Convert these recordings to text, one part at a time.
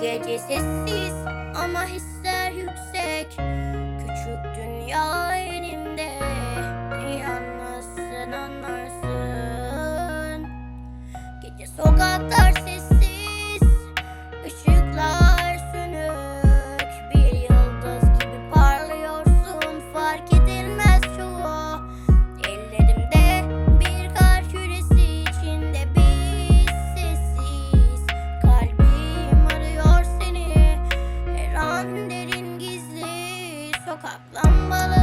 gece sessiz ama hisler yüksek. Küçük dünya elimde Yalnızsın anlarsın. Gece sokaklar sessiz ışıklar arıyor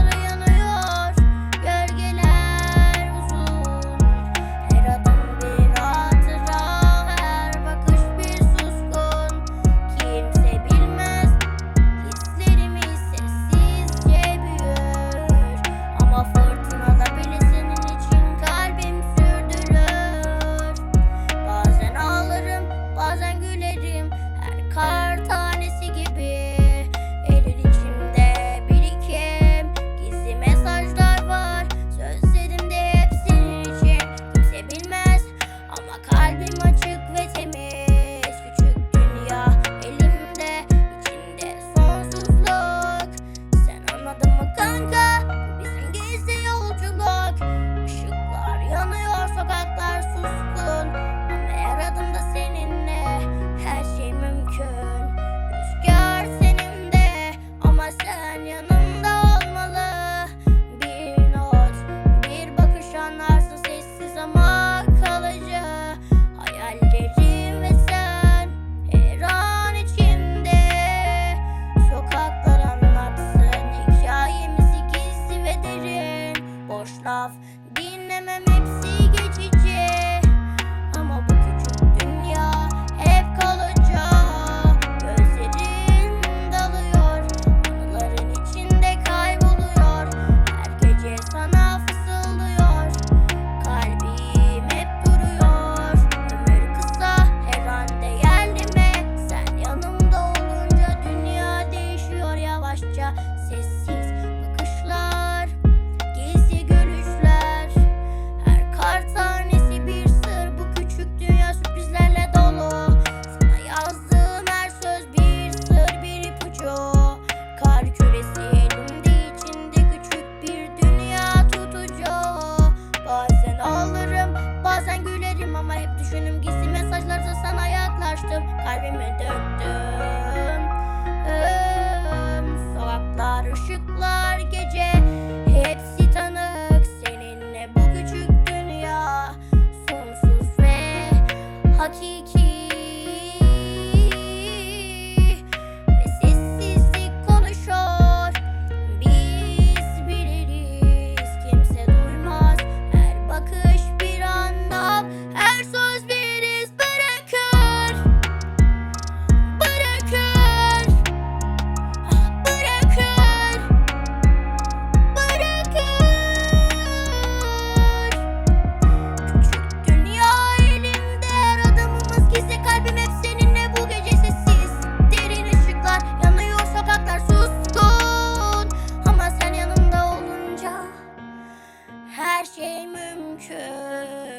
mañana. yavaşça sessiz bakışlar gizli görüşler. Her kar tanesi bir sır bu küçük dünya sürprizlerle dolu. Sana yazdığım her söz bir sır bir ipucu. Kar küresi elimde içinde küçük bir dünya tutucu. Bazen ağlarım bazen gülerim ama hep düşünüm gizli mesajlarsa sana yaklaştım. Kalbime döktüm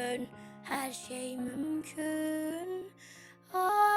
dön her şey mümkün. Ah.